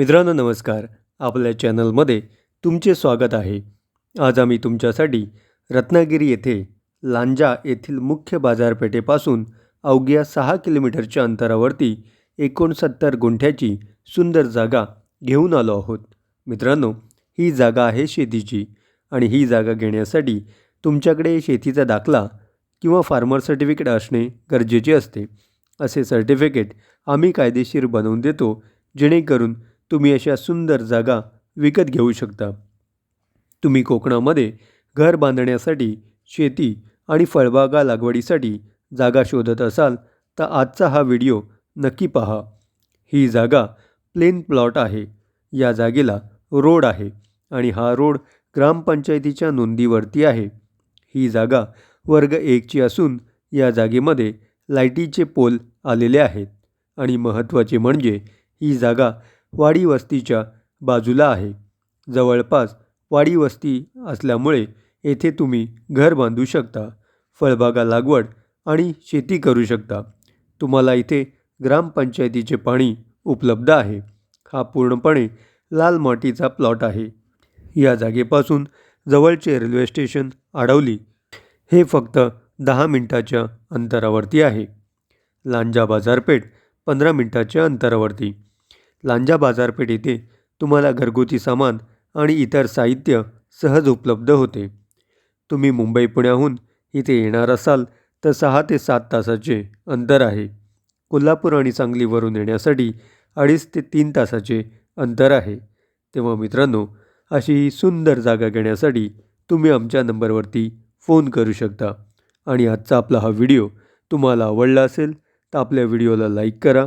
मित्रांनो नमस्कार. आपल्या चॅनलमध्ये तुमचे स्वागत आहे. आज आम्ही तुमच्यासाठी रत्नागिरी येथे लांजा येथील मुख्य बाजारपेठेपासून अवघ्या सहा किलोमीटरच्या अंतरावरती एकोणसत्तर गुंठ्याची सुंदर जागा घेऊन आलो आहोत. मित्रांनो ही जागा आहे शेतीची आणि ही जागा घेण्यासाठी तुमच्याकडे शेतीचा दाखला किंवा फार्मर सर्टिफिकेट असणे गरजेचे असते. असे सर्टिफिकेट आम्ही कायदेशीर बनवून देतो जेणेकरून तुम्ही अशा सुंदर जागा विकत घेऊ शकता. तुम्ही कोकणामध्ये घर बांधण्यासाठी शेती आणि फळबागा लागवडीसाठी जागा शोधत असाल तर आजचा हा व्हिडिओ नक्की पहा. ही जागा प्लेन प्लॉट आहे. या जागेला रोड आहे आणि हा रोड ग्रामपंचायतीच्या नोंदीवरती आहे. ही जागा वर्ग एकची असून या जागेमध्ये लाईटीचे पोल आलेले आहेत. आणि महत्त्वाचे म्हणजे ही जागा वाडी वस्तीच्या बाजूला आहे. जवळपास वाडी वस्ती असल्यामुळे येथे तुम्ही घर बांधू शकता फळबागा लागवड आणि शेती करू शकता. तुम्हाला इथे ग्रामपंचायतीचे पाणी उपलब्ध आहे. हा पूर्णपणे लाल मातीचा प्लॉट आहे. या जागेपासून जवळचे रेल्वे स्टेशन आडवली हे फक्त दहा मिनिटाच्या अंतरावरती आहे. लांजा बाजारपेठ पंधरा मिनिटाच्या अंतरावरती. लांजा बाजारपेठ येथे तुम्हाला घरगुती सामान आणि इतर साहित्य सहज उपलब्ध होते. तुम्ही मुंबई पुण्याहून इथे येणार असाल तर सहा ते सात तासाचे अंतर आहे. कोल्हापूर आणि सांगलीवरून येण्यासाठी अडीच ते तीन तासाचे अंतर आहे. तेव्हा मित्रांनो अशी ही सुंदर जागा घेण्यासाठी तुम्ही आमच्या नंबरवरती फोन करू शकता आणि आजचा आपला हा व्हिडिओ तुम्हाला आवडला असेल तर आपल्या व्हिडिओला लाईक करा